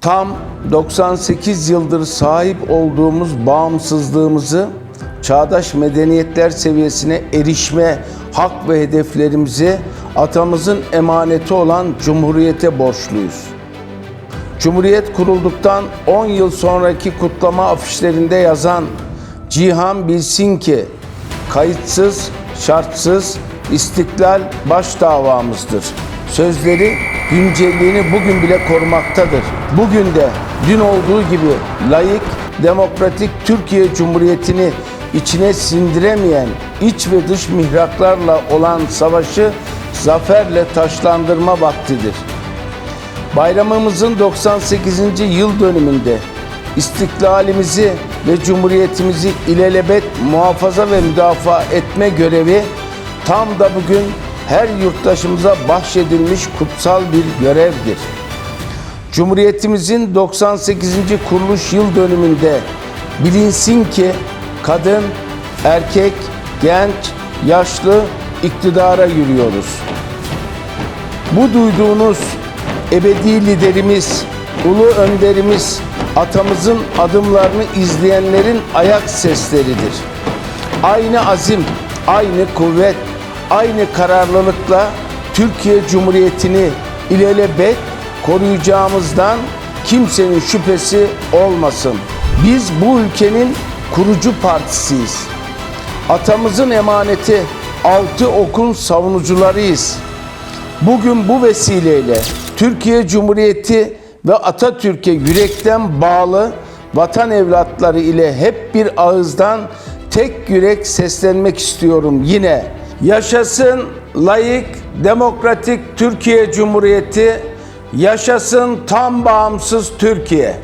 Tam 98 yıldır sahip olduğumuz bağımsızlığımızı çağdaş medeniyetler seviyesine erişme hak ve hedeflerimizi atamızın emaneti olan Cumhuriyete borçluyuz. Cumhuriyet kurulduktan 10 yıl sonraki kutlama afişlerinde yazan Cihan bilsin ki kayıtsız, şartsız istiklal baş davamızdır. Sözleri güncelliğini bugün bile korumaktadır. Bugün de dün olduğu gibi layık, demokratik Türkiye Cumhuriyeti'ni içine sindiremeyen iç ve dış mihraklarla olan savaşı zaferle taşlandırma vaktidir. Bayramımızın 98. yıl dönümünde istiklalimizi ve cumhuriyetimizi ilelebet muhafaza ve müdafaa etme görevi tam da bugün her yurttaşımıza bahşedilmiş kutsal bir görevdir. Cumhuriyetimizin 98. kuruluş yıl dönümünde bilinsin ki kadın, erkek, genç, yaşlı iktidara yürüyoruz. Bu duyduğunuz ebedi liderimiz, ulu önderimiz, atamızın adımlarını izleyenlerin ayak sesleridir. Aynı azim, aynı kuvvet, aynı kararlılıkla Türkiye Cumhuriyeti'ni ilelebet koruyacağımızdan kimsenin şüphesi olmasın. Biz bu ülkenin kurucu partisiyiz. Atamızın emaneti altı okun savunucularıyız. Bugün bu vesileyle Türkiye Cumhuriyeti ve Atatürk'e yürekten bağlı vatan evlatları ile hep bir ağızdan tek yürek seslenmek istiyorum yine. Yaşasın layık, demokratik Türkiye Cumhuriyeti, yaşasın tam bağımsız Türkiye.